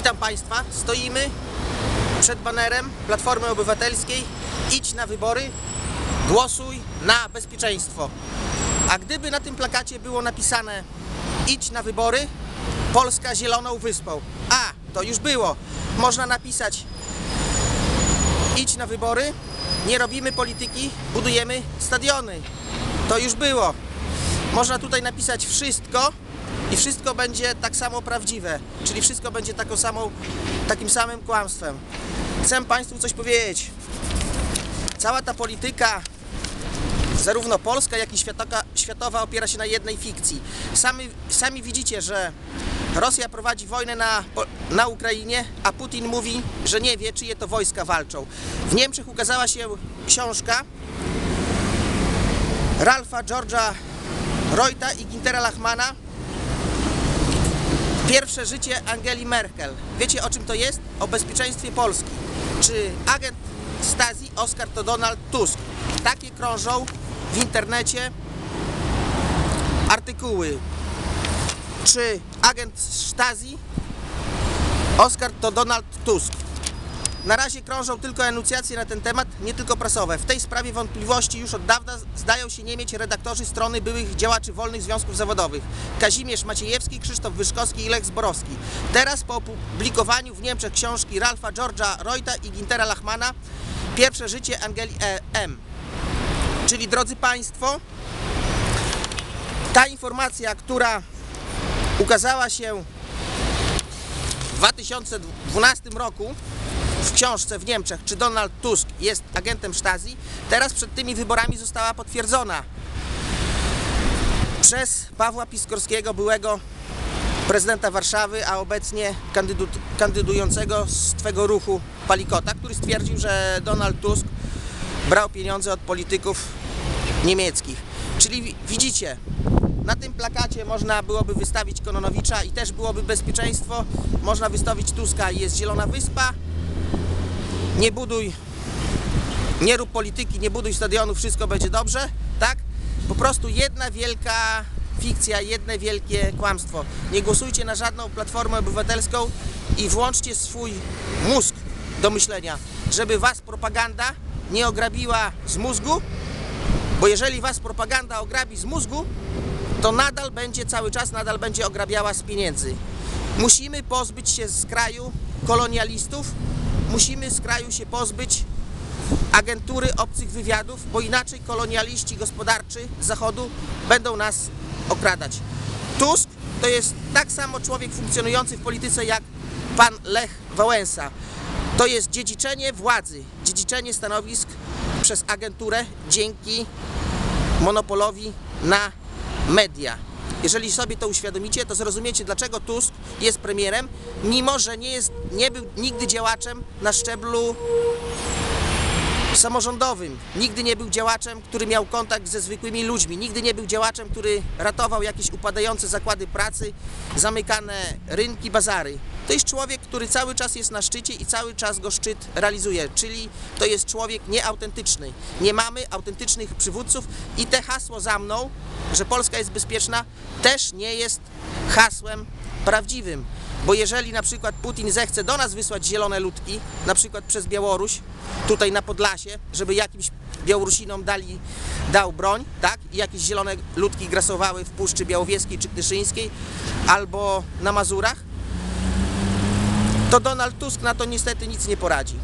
Witam Państwa. Stoimy przed banerem Platformy Obywatelskiej. Idź na wybory, głosuj na bezpieczeństwo. A gdyby na tym plakacie było napisane idź na wybory, Polska zieloną wyspą. A, to już było. Można napisać idź na wybory, nie robimy polityki, budujemy stadiony. To już było. Można tutaj napisać wszystko i wszystko będzie tak samo prawdziwe, czyli wszystko będzie taką samą, takim samym kłamstwem. Chcę Państwu coś powiedzieć. Cała ta polityka, zarówno polska, jak i światoka, światowa, opiera się na jednej fikcji. Sami, sami widzicie, że Rosja prowadzi wojnę na, na Ukrainie, a Putin mówi, że nie wie, czyje to wojska walczą. W Niemczech ukazała się książka Ralfa George'a Reuta i Gintera Lachmana Pierwsze życie Angeli Merkel. Wiecie o czym to jest? O bezpieczeństwie Polski. Czy agent Stasi Oskar to Donald Tusk? Takie krążą w internecie artykuły. Czy agent Stasi Oskar to Donald Tusk? Na razie krążą tylko enuncjacje na ten temat, nie tylko prasowe. W tej sprawie wątpliwości już od dawna zdają się nie mieć redaktorzy strony byłych działaczy wolnych związków zawodowych. Kazimierz Maciejewski, Krzysztof Wyszkowski i Lech Zborowski. Teraz po opublikowaniu w Niemczech książki Ralfa George'a Reuta i Gintera Lachmana Pierwsze życie Angeli E. M. Czyli drodzy Państwo, ta informacja, która ukazała się w 2012 roku w książce w Niemczech, czy Donald Tusk jest agentem Stasi, teraz przed tymi wyborami została potwierdzona przez Pawła Piskorskiego, byłego prezydenta Warszawy, a obecnie kandydu, kandydującego z Twego ruchu Palikota, który stwierdził, że Donald Tusk brał pieniądze od polityków niemieckich. Czyli wi- widzicie, na tym plakacie można byłoby wystawić Kononowicza i też byłoby bezpieczeństwo. Można wystawić Tuska i jest Zielona Wyspa. Nie buduj, nie rób polityki, nie buduj stadionu, wszystko będzie dobrze, tak? Po prostu jedna wielka fikcja, jedne wielkie kłamstwo. Nie głosujcie na żadną platformę obywatelską i włączcie swój mózg do myślenia, żeby was propaganda nie ograbiła z mózgu, bo jeżeli was propaganda ograbi z mózgu, to nadal będzie cały czas, nadal będzie ograbiała z pieniędzy. Musimy pozbyć się z kraju kolonialistów, musimy z kraju się pozbyć agentury obcych wywiadów, bo inaczej kolonialiści gospodarczy Zachodu będą nas okradać. Tusk to jest tak samo człowiek funkcjonujący w polityce jak pan Lech Wałęsa. To jest dziedziczenie władzy, dziedziczenie stanowisk przez agenturę dzięki monopolowi na media. Jeżeli sobie to uświadomicie, to zrozumiecie, dlaczego Tusk jest premierem, mimo że nie, jest, nie był nigdy działaczem na szczeblu samorządowym. Nigdy nie był działaczem, który miał kontakt ze zwykłymi ludźmi. Nigdy nie był działaczem, który ratował jakieś upadające zakłady pracy, zamykane rynki, bazary. To jest człowiek, który cały czas jest na szczycie i cały czas go szczyt realizuje, czyli to jest człowiek nieautentyczny. Nie mamy autentycznych przywódców i te hasło za mną, że Polska jest bezpieczna, też nie jest hasłem prawdziwym. Bo jeżeli na przykład Putin zechce do nas wysłać zielone ludki, na przykład przez Białoruś, tutaj na Podlasie, żeby jakimś Białorusinom dali, dał broń, tak? I jakieś zielone ludki grasowały w Puszczy Białowieskiej czy Knyszyńskiej, albo na Mazurach, to Donald Tusk na to niestety nic nie poradzi.